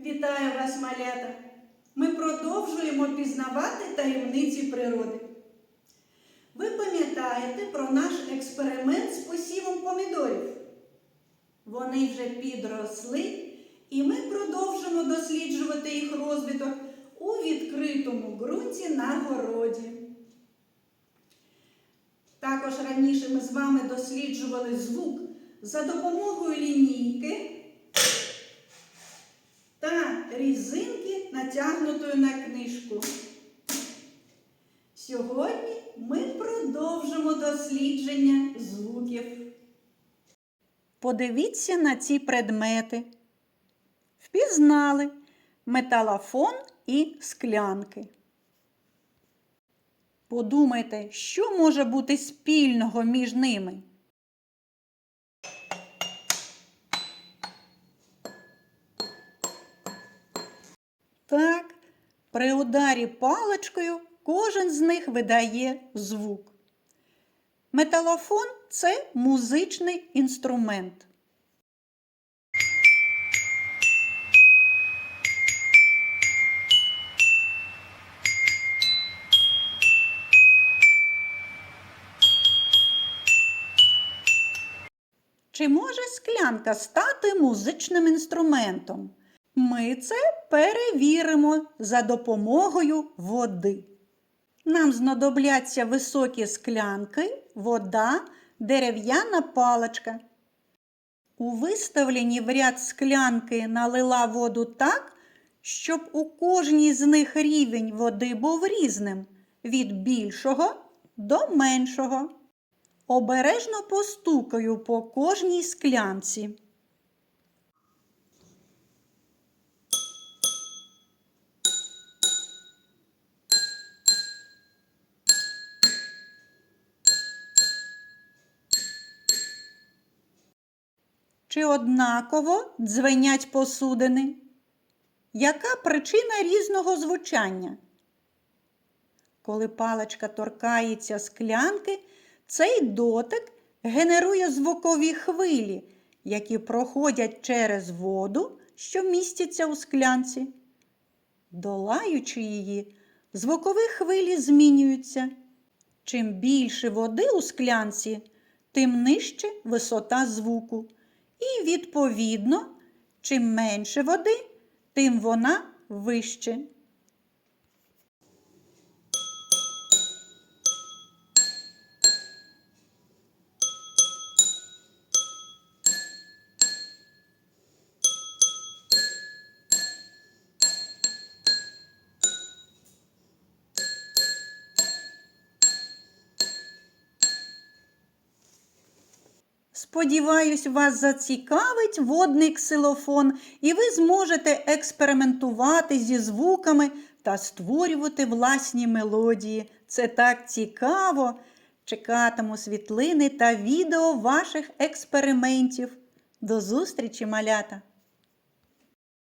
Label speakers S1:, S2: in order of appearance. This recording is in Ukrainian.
S1: Вітаю вас, малята! Ми продовжуємо пізнавати таємниці природи. Ви пам'ятаєте про наш експеримент з посівом помідорів? Вони вже підросли, і ми продовжимо досліджувати їх розвиток у відкритому ґрунті на городі. Також раніше ми з вами досліджували звук за допомогою лінійки різинки, натягнутої на книжку. Сьогодні ми продовжимо дослідження звуків. Подивіться на ці предмети. Впізнали металофон і склянки. Подумайте, що може бути спільного між ними. Так, при ударі паличкою кожен з них видає звук. Металофон це музичний інструмент. Чи може склянка стати музичним інструментом? Ми це перевіримо за допомогою води. Нам знадобляться високі склянки, вода, дерев'яна паличка. У виставленні в ряд склянки налила воду так, щоб у кожній з них рівень води був різним від більшого до меншого. Обережно постукаю по кожній склянці. Чи однаково дзвенять посудини? Яка причина різного звучання? Коли паличка торкається склянки, цей дотик генерує звукові хвилі, які проходять через воду, що міститься у склянці. Долаючи її, звукові хвилі змінюються. Чим більше води у склянці, тим нижче висота звуку. І, відповідно, чим менше води, тим вона вище. Сподіваюсь, вас зацікавить водний ксилофон, і ви зможете експериментувати зі звуками та створювати власні мелодії. Це так цікаво! Чекатиму світлини та відео ваших експериментів. До зустрічі, малята!